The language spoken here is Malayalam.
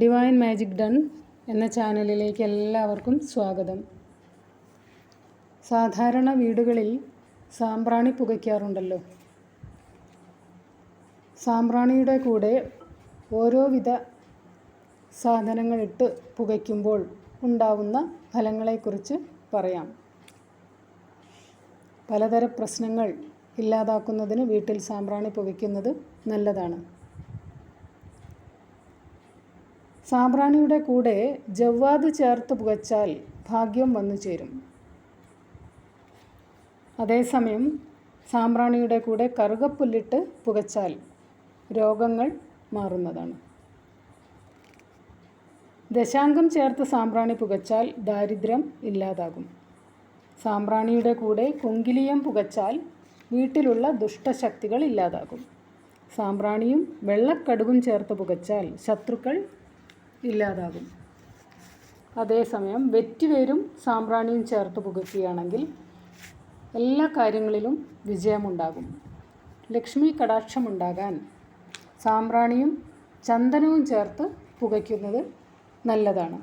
ഡിവൈൻ മാജിക് ഡൺ എന്ന ചാനലിലേക്ക് എല്ലാവർക്കും സ്വാഗതം. സാധാരണ വീടുകളിൽ സാമ്പ്രാണി പുകയ്ക്കാറുണ്ടല്ലോ. സാമ്പ്രാണിയുടെ കൂടെ ഓരോവിധ സാധനങ്ങളിട്ട് പുകയ്ക്കുമ്പോൾ ഉണ്ടാവുന്ന ഫലങ്ങളെക്കുറിച്ച് പറയാം. പലതര പ്രശ്നങ്ങൾ ഇല്ലാതാക്കുന്നതിന് വീട്ടിൽ സാമ്പ്രാണി പുകയ്ക്കുന്നത് നല്ലതാണ്. സാമ്പ്രാണിയുടെ കൂടെ ജവ്വാദ് ചേർത്ത് പുകച്ചാൽ ഭാഗ്യം വന്നു ചേരും. അതേസമയം സാമ്പ്രാണിയുടെ കൂടെ കറുകപ്പുല്ലിട്ട് പുകച്ചാൽ രോഗങ്ങൾ മാറുന്നതാണ്. ദശാംഗം ചേർത്ത് സാമ്പ്രാണി പുകച്ചാൽ ദാരിദ്ര്യം ഇല്ലാതാകും. സാമ്പ്രാണിയുടെ കൂടെ കുങ്കിലിയം പുകച്ചാൽ വീട്ടിലുള്ള ദുഷ്ടശക്തികൾ ഇല്ലാതാകും. സാമ്പ്രാണിയും വെള്ളക്കടുകും ചേർത്ത് പുകച്ചാൽ ശത്രുക്കൾ ഇല്ലാതാകും. അതേസമയം വെറ്റിവേരും സാമ്പ്രാണിയും ചേർത്ത് പുകയ്ക്കുകയാണെങ്കിൽ എല്ലാ കാര്യങ്ങളിലും വിജയമുണ്ടാകും. ലക്ഷ്മി കടാക്ഷമുണ്ടാകാൻ സാമ്പ്രാണിയും ചന്ദനവും ചേർത്ത് പുകയ്ക്കുന്നത് നല്ലതാണ്.